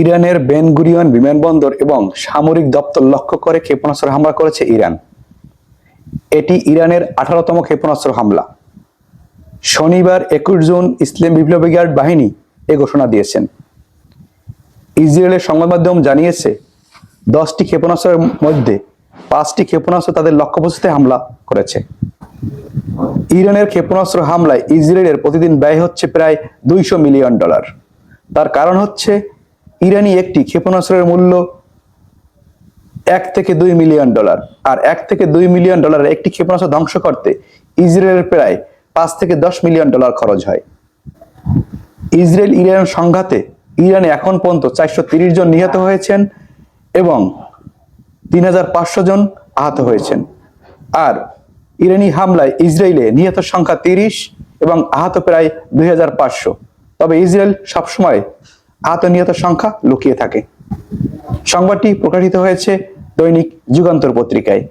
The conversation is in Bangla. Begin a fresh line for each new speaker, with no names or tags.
ইরানের বেনগুরিয়ন বিমানবন্দর এবং সামরিক দপ্তর লক্ষ্য করে ক্ষেপণাস্ত্র হামলা করেছে ইরান। এটি ইরানের আঠারোতম ক্ষেপণাস্ত্র হামলা। শনিবার একুশ জুন ইসলাম বিপ্লবী গার্ড বাহিনী এ ঘোষণা দিয়েছেন। ইসরায়েলের সংবাদ মাধ্যম জানিয়েছে, দশটি ক্ষেপণাস্ত্রের মধ্যে পাঁচটি ক্ষেপণাস্ত্র তাদের লক্ষ্যবস্তুতে হামলা করেছে। ইরানের ক্ষেপণাস্ত্র হামলায় ইসরায়েলের প্রতিদিন ব্যয় হচ্ছে প্রায় দুইশো মিলিয়ন ডলার। তার কারণ হচ্ছে ইরানি একটি ক্ষেপণাস্ত্রের মূল্য এক থেকে দুই মিলিয়ন ডলার। আর এক থেকে দুই মিলিয়ন ডলারের একটি ক্ষেপণাস্ত্র ধ্বংস করতে ইসরায়েলের প্রায় পাঁচ থেকে দশ মিলিয়ন ডলার খরচ হয়। ইসরায়েল ইরান সংঘাতে ইরানে এখন পর্যন্ত চারশো তিরিশ জন নিহত হয়েছেন এবং তিন হাজার পাঁচশো জন আহত হয়েছেন। আর ইরানি হামলায় ইসরায়েলে নিহত সংখ্যা তিরিশ এবং আহত প্রায় দুই হাজার পাঁচশো। তবে ইসরায়েল সবসময় আহত নিহত সংখ্যা লুকিয়ে থাকে। সংবাদটি প্রকাশিত হয়েছে দৈনিক যুগান্তর পত্রিকায়।